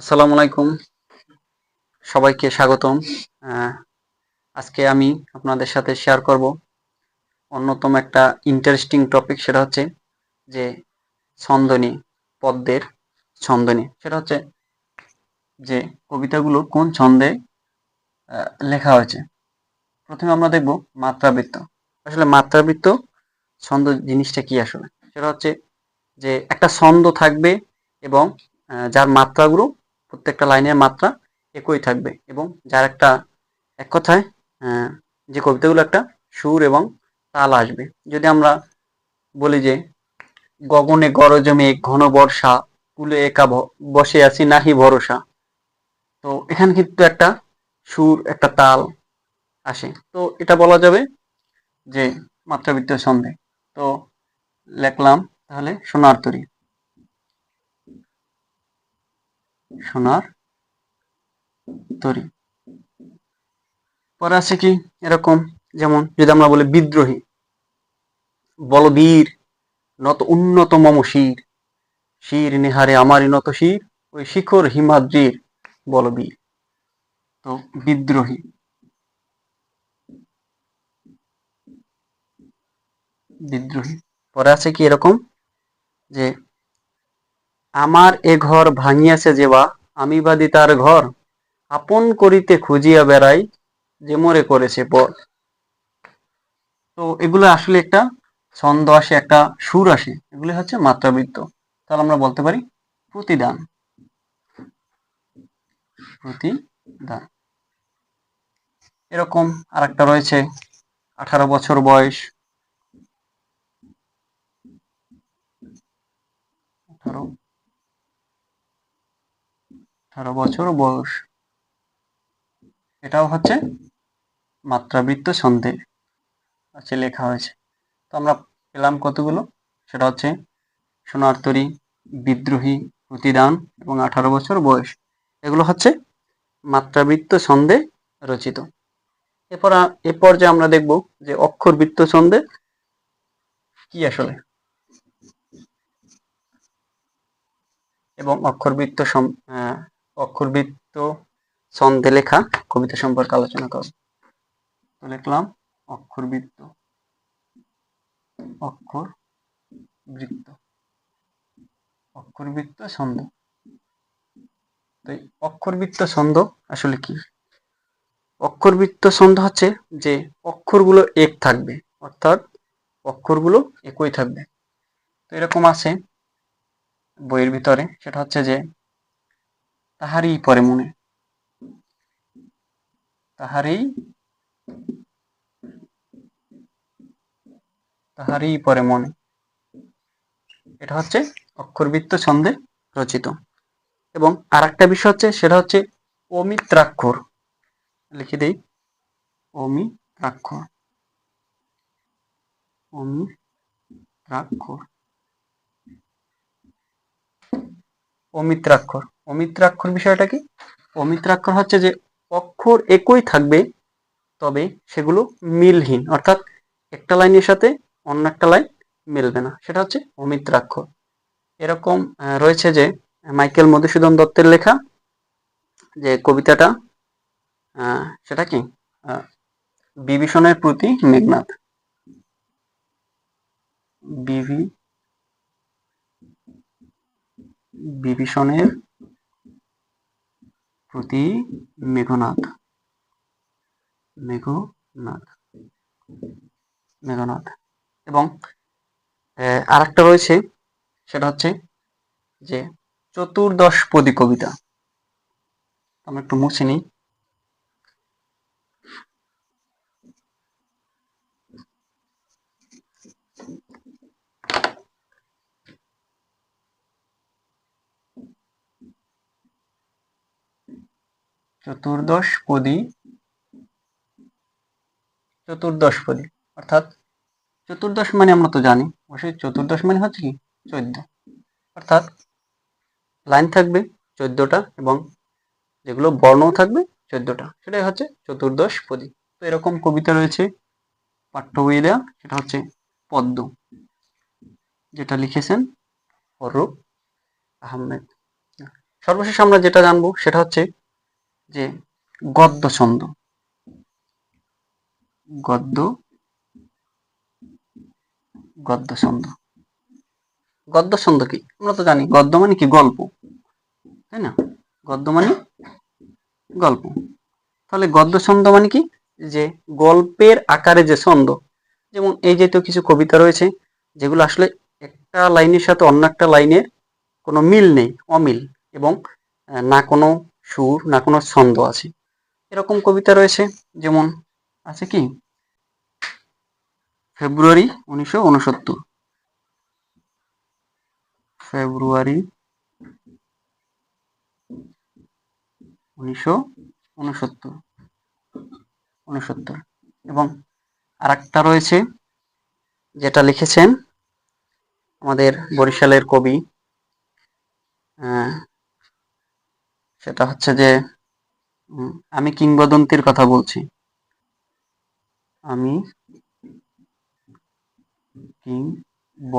আসসালামু আলাইকুম। সবাইকে স্বাগতম। আজকে আমি আপনাদের সাথে শেয়ার করব অন্যতম একটা ইন্টারেস্টিং টপিক সেটা হচ্ছে যে ছন্দনী, পদ্মের ছন্দনী। সেটা হচ্ছে যে কবিতাগুলো কোন ছন্দে লেখা হয়েছে। প্রথমে আমরা দেখব মাত্রাবৃত্ত। আসলে মাত্রাবৃত্ত ছন্দ জিনিসটা কি আসলে? সেটা হচ্ছে যে একটা ছন্দ থাকবে এবং যার মাত্রাগুলো প্রত্যেকটা লাইনের মাত্রা একই থাকবে এবং যার একটা এক কথায় যে কবিতাগুলো একটা সুর এবং তাল আসবে। যদি আমরা বলি যে, গগনে গরজ মেঘ ঘন বর্ষা, কুলে একা বসে আছি নাহি ভরসা, তো এখানে কিন্তু একটা সুর, একটা তাল আসে। তো এটা বলা যাবে যে মাত্রাবৃত্ত ছন্দে। তো লেখলাম তাহলে সোনার তরী। সোনার তরী। পরে আছে কি? এরকম, যেমন যদি আমরা বলি বিদ্রোহী, বলবীর, নত উন্নত মম শির শির নিহারে আমারই নত শির, ওই শিখর হিমাদ্রির বলবীর। তো বিদ্রোহী। বিদ্রোহী। পরে আছে কি এরকম? যে আমার এ ঘর ভাঙিয়াছে যেবা, আমি বাদি তার ঘর। আপন করিতে খুঁজিয়া বেড়াই যে মরে করেছে পর। তো এগুলো আসলে একটা ছন্দ আসে, একটা সুর আসে, এগুলি হচ্ছে মাত্রাবৃত্ত। তাহলে আমরা বলতে পারি প্রতিদান। প্রতিদান। এরকম আর একটা রয়েছে, আঠারো বছর বয়স। আঠারো বছর বয়স। এটাও হচ্ছে মাত্রাবৃত্ত ছন্দে আছে লেখা হয়েছে। তো আমরা পেলাম কতগুলো? সেটা হচ্ছে সোনার তরী বিদ্রোহী, প্রতিদান এবং আঠারো বছর বয়স। এগুলো হচ্ছে মাত্রাবৃত্ত ছন্দে রচিত। এরপর আ- এ পর্যায়ে আমরা দেখব যে অক্ষরবৃত্ত ছন্দে কি আসলে। এবং অক্ষরবৃত্ত অক্ষরবৃত্ত ছন্দে লেখা কবিতা সম্পর্কে আলোচনা করব। তো লিখলাম অক্ষরবৃত্ত। অক্ষর বৃত্ত অক্ষরবৃত্ত ছন্দ। তো অক্ষরবৃত্ত ছন্দ আসলে কি? অক্ষরবৃত্ত ছন্দ হচ্ছে যে অক্ষরগুলো এক থাকবে, অর্থাৎ অক্ষরগুলো একই থাকবে। তো এরকম আছে বইয়ের ভিতরে। সেটা হচ্ছে যে তাহারই পরে মনে। তাহারই তাহারই পরে মনে। এটা হচ্ছে অক্ষরবৃত্ত ছন্দে রচিত। এবং আর একটা বিষয় হচ্ছে, সেটা হচ্ছে অমিত্রাক্ষর। লিখে দেই। অমিত্রাক্ষর। অমিত্রাক্ষর। অমিত্রাক্ষর। অমিত্রাক্ষর বিষয়টা কি? অমিত্রাক্ষর হচ্ছে যে অক্ষর একই থাকবে, তবে সেগুলো মিলহীন। অর্থাৎ একটা লাইনের সাথে অন্য একটা লাইন মিলবে না। সেটা হচ্ছে অমিত্রাক্ষর। এরকম রয়েছে যে মাইকেল মধুসূদন দত্তের লেখা, যে কবিতাটা সেটা কি? বিভীষণের প্রতি মেঘনাথ। বিভি বিভীষণের প্রতি মেঘনাথ। মেঘনাথ। মেঘনাথ। এবং আর একটা রয়েছে, সেটা হচ্ছে যে চতুর্দশপদী কবিতা। আমরা একটু মুছে নিই। চতুর্দশপদী চতুর্দশপদী অর্থাৎ চতুর্দশ মানে আমরা তো জানি, অবশ্যই চতুর্দশ মানে হচ্ছে কি? চোদ্দ। অর্থাৎ লাইন থাকবে চোদ্দটা এবং যেগুলো বর্ণ থাকবে চোদ্দটা। সেটাই হচ্ছে চতুর্দশ পদী। তো এরকম কবিতা রয়েছে, পাঠ্য বইয়ে দেওয়া সেটা হচ্ছে পদ্ম। যেটা লিখেছেন অরূপ আহমেদ। সর্বশেষ আমরা যেটা জানব, সেটা হচ্ছে যে গদ্য ছন্দ গদ্য গদ্য ছন্দ গদ্য ছন্দ কি? আমরা তো জানি, গদ্য মানে কি? গল্প। তাই না? গদ্য মানে গল্প। তাহলে গদ্য ছন্দ মানে কি? যে গল্পের আকারে যে ছন্দ। যেমন এই জাতীয় কিছু কবিতা রয়েছে, যেগুলো আসলে একটা লাইনের সাথে অন্য একটা লাইনের কোনো মিল নেই, অমিল। এবং না কোনো সুর না কোনো ছন্দ আছে? এরকম কবিতা রয়েছে, যেমন আছে কি? ফেব্রুয়ারি উনিশশো উনসত্তর। ফেব্রুয়ারি উনিশশো উনসত্তর। উনসত্তর। এবং আরেকটা রয়েছে, যেটা লিখেছেন আমাদের বরিশালের কবি সেটা হচ্ছে যে আমি কিংবদন্তির কথা বলছি। আমি কিং ব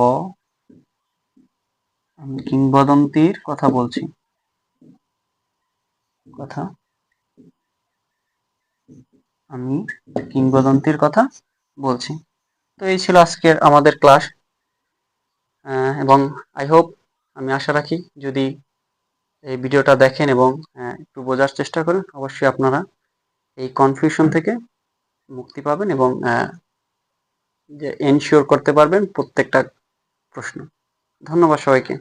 আমি কিংবদন্তির কথা বলছি। কথা? আমি কিংবদন্তির কথা বলছি। তো এই ছিল আজকের আমাদের ক্লাস। এবং আই হোপ, আমি আশা রাখি যদি এই ভিডিওটা দেখেন এবং আহ, একটু বোঝার চেষ্টা করেন। অবশ্যই আপনারা এই কনফিউশন থেকে মুক্তি পাবেন এবং যে এনশিওর করতে পারবেন প্রত্যেকটা প্রশ্ন। ধন্যবাদ সবাইকে।